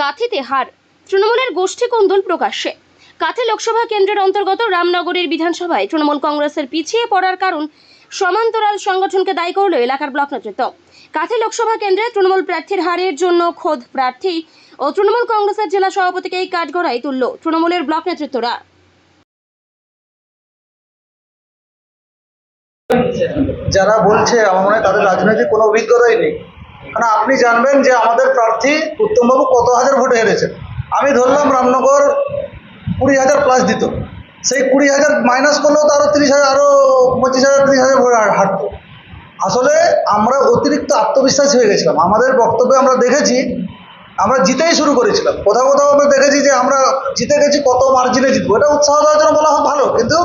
কাথিতে হার। তৃণমূলের গোষ্ঠী কন্দল প্রকাশ্যে। কাথি লোকসভা কেন্দ্রের অন্তর্গত রামনগরের বিধানসভায় তৃণমূল কংগ্রেসের পিছিয়ে পড়ার কারণ সমান্তরাল সংগঠনকে দায়ী করল এলাকার ব্লক নেতৃত্ব। কাথি লোকসভা কেন্দ্রে তৃণমূল প্রার্থীর হারের জন্য খোদ প্রার্থী ও তৃণমূল কংগ্রেসের জেলা সভাপতিকে সভাপতিকেই কাঠগড়ায় তুলল তৃণমূলের ব্লক নেতৃত্বরা। যারা বলছে, আমার মনে হয় তাদের রাজনৈতিক কোনো অভিজ্ঞতাই নেই। কারণ আপনি জানবেন যে আমাদের প্রার্থী উত্তমবাবু কত হাজার ভোটে হেরেছেন। আমি ধরলাম রামনগর কুড়ি হাজার প্লাস দিত। সেই কুড়ি হাজার মাইনাস করলেও তো আরও তিরিশ হাজার আরও পঁচিশ হাজার, তিরিশ হাজার ভোট হাঁটতো আসলে আমরা অতিরিক্ত আত্মবিশ্বাসী হয়ে গেছিলাম। আমাদের বক্তব্যে আমরা দেখেছি, আমরা জিতেই শুরু করেছিলাম। কোথাও কোথাও আমরা দেখেছি যে আমরা জিতে গেছি, কত মার্জিনে জিতবো। এটা উৎসাহ দেওয়ার জন্য বলা ভালো, কিন্তু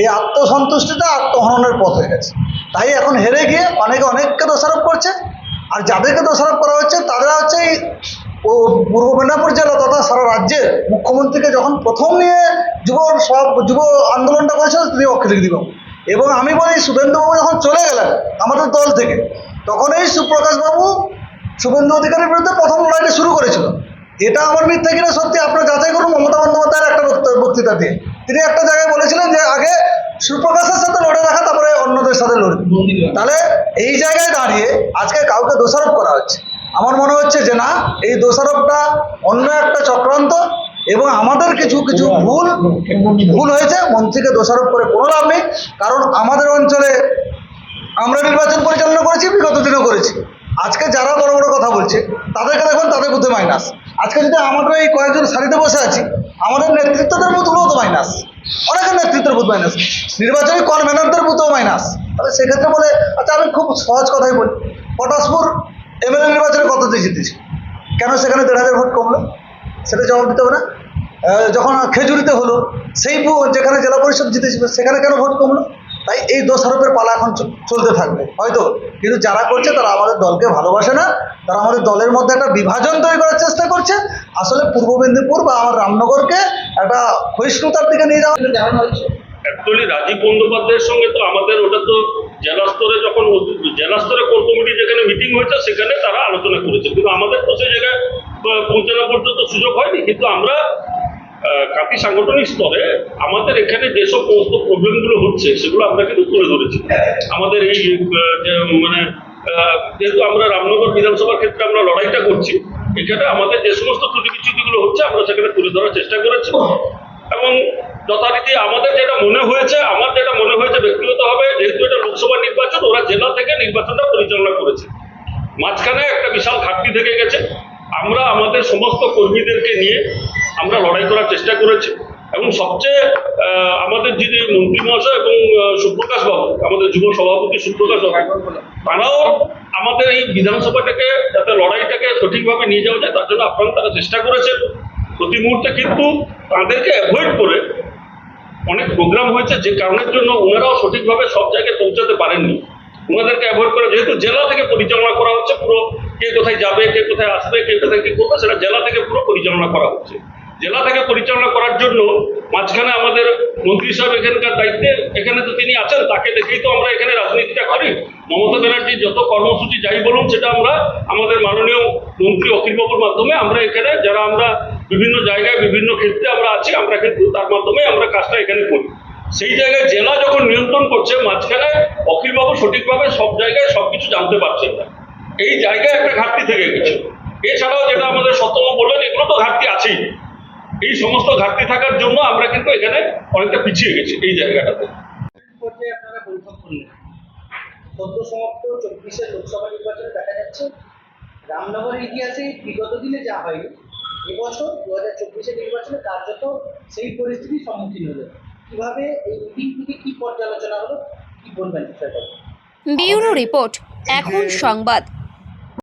এই আত্মসন্তুষ্টিটা আত্মহননের পথ হয়ে গেছে। তাই এখন হেরে গিয়ে অনেকে অনেককে দোষারোপ করছে। আর যাদেরকে দোষারোপ করা হচ্ছে, তারা হচ্ছে ও পূর্ব মেদিনীপুর জেলা তথা সারা রাজ্যের মুখ্যমন্ত্রীকে যখন প্রথম নিয়ে যুব সব, যুব আন্দোলনটা করেছিল, তিনি অখিলেশ দিবাবু এবং আমি বলি শুভেন্দুবাবু যখন চলে গেলেন আমাদের দল থেকে, তখন এই সুপ্রকাশবাবু শুভেন্দু অধিকারীর বিরুদ্ধে প্রথম লড়াইটা শুরু করেছিল। এটা আমার মিথ্যে কিনা সত্যি আপনারা যাচাই করুন, মমতা বন্দ্যোপাধ্যায়ের একটা বক্তৃতা দিয়ে। তিনি একটা জায়গায় বলেছিলেন যে, আগে সুপ্রকাশের সাথে লড়ে রাখা তারপরে লড়বে তাহলে এই জায়গায় দাঁড়িয়ে আজকে কাউকে দোষারোপ করা হচ্ছে। আমার মনে হচ্ছে যে না, এই দোষারোপটা অন্য একটা চক্রান্ত এবং আমাদের কিছু কিছু ভুল ভুল হয়েছে, মন্ত্রীকে দোষারোপ করে কোনো লাভ নেই। কারণ আমাদের অঞ্চলে আমরা নির্বাচন পরিচালনা করেছি, বিগত দিনও করেছি। আজকে যারা বড় বড় কথা বলছে, তাদেরকে দেখুন, তাদের বুদ্ধে মাইনাস। আজকে যদি আমাদের এই কয়েকজন সারিতে বসে আছি, আমাদের নেতৃত্বদের বুথগুলোও তো মাইনাস। অনেকের নেতৃত্বের বুথ মাইনাস। নির্বাচনী কনভেনারদের বুথও মাইনাস। তাহলে সেক্ষেত্রে বলে আচ্ছা আমি খুব সহজ কথাই বলি। পটাশপুর এমএলএ নির্বাচনে কততে জিতেছি? কেন সেখানে দেড় হাজার ভোট কমলো? সেটা জবাব দিতে হবে না। যখন খেজুরিতে হলো সেই যেখানে জেলা পরিষদ জিতেছিল, সেখানে কেন ভোট কমলো? তাই এই দোষারোপের পালা এখন চলতে থাকবে, হয়তো। কিন্তু যারা করছে, তারা আমাদের দলকে ভালোবাসে না। তারা আমাদের দলের মধ্যে একটা বিভাজন তৈরি করার চেষ্টা করছে। আসলে পূর্ব মেদিনীপুর বা আমার রামনগরকে একটা ক্ষয়িষ্ণুতার দিকে নিয়ে যাওয়া হচ্ছে অ্যাকচুয়ালি রাজীব বন্দ্যোপাধ্যায়ের সঙ্গে তো আমাদের ওটা তো জেলা স্তরে যখন জেলা স্তরে কোর কমিটি যেখানে মিটিং হয়েছে, সেখানে তারা আলোচনা করেছে। কিন্তু আমাদের তো সেই জায়গায় পৌঁছানো পর্যন্ত সুযোগ হয়নি। কিন্তু আমরা কাতি সাংগঠনিক স্তরে আমাদের এখানে যেসব সমস্ত প্রবলেমগুলো হচ্ছে, সেগুলো আমরা কিন্তু তুলে ধরেছি। আমাদের এই মানে যেহেতু আমরা রামনগর বিধানসভার ক্ষেত্রে আমরা লড়াইটা করছি, এখানে আমাদের যে সমস্ত ত্রুটি বিচ্যুতিগুলো হচ্ছে, আমরা সেখানে তুলে ধরার চেষ্টা করেছি। এবং যথারীতি আমাদের যেটা মনে হয়েছে, আমার যেটা মনে হয়েছে ব্যক্তিগতভাবে, যেহেতু এটা লোকসভা নির্বাচন, ওরা জেলা থেকে নির্বাচনটা পরিচালনা করেছে। মাঝখানে একটা বিশাল ঘাটতি থেকে গেছে। আমরা আমাদের সমস্ত কর্মীদেরকে নিয়ে আমরা লড়াই করার চেষ্টা করেছি। এবং সবচেয়ে আমাদের যিনি মন্ত্রী মহাশয় এবং সুপ্রকাশ বাবু, আমাদের যুব সভাপতি সুপ্রকাশ বাবু, তারাও আমাদের এই বিধানসভাটাকে, যাতে লড়াইটাকে সঠিকভাবে নিয়ে যাওয়া যায়, তার জন্য আপ্রাণ তারা চেষ্টা করেছে প্রতি মুহূর্তে কিন্তু তাদেরকে অ্যাভয়েড করে অনেক প্রোগ্রাম হয়েছে যে কারণের জন্য ওনারাও সঠিকভাবে সব জায়গায় পৌঁছাতে পারেননি। ওনাদেরকে অ্যাভয়েড করে যেহেতু জেলা থেকে পরিচালনা করা হচ্ছে পুরো, কে কোথায় যাবে, কে কোথায় আসবে, কে কোথায় কি করবে, সেটা জেলা থেকে পুরো পরিচালনা করা হচ্ছে। জেলা থেকে পরিচালনা করার জন্য মাঝখানে আমাদের মন্ত্রী সাহেব এখানকার দায়িত্বে, এখানে তো তিনি আছেন, তাকে দেখেই তো আমরা এখানে রাজনীতিটা করি। মমতা ব্যানার্জি যত কর্মসূচি যাই বলুন, সেটা আমরা আমাদের মাননীয় মন্ত্রী অখিলবাবুর মাধ্যমে আমরা এখানে, যারা আমরা বিভিন্ন জায়গায় বিভিন্ন ক্ষেত্রে আমরা আছি, আমরা কিন্তু তার মাধ্যমে আমরা কাজটা এখানে করি। সেই জায়গায় জেলা যখন নিয়ন্ত্রণ করছে, মাঝখানে অখিলবাবু সঠিকভাবে সব জায়গায় সব কিছু জানতে পারছেন না। এই জায়গায় একটা ঘাটতি থেকে গেছে। এছাড়াও যেটা আমাদের সত্যম বললেন, এগুলো তো ঘাটতি আছেই। এই সমস্ত ঘাটতি থাকার জন্য আমরা কিন্তু এখানে অনেকটা পিছিয়ে গেছি এই জায়গাটাতে। আপনারা সমাপ্ত লোকসভা নির্বাচনে দেখা যাচ্ছে, রামনগরের ইতিহাসে বিগত দিনে যা হয়নি এবছর দু হাজার চব্বিশের নির্বাচনে কার্যত সেই পরিস্থিতির সম্মুখীন হলো? কীভাবে এই মিটিং থেকে কি পর্যালোচনা হলো? কি বলবেন বিষয়টা? ব্যুরো রিপোর্ট, এখন সংবাদ।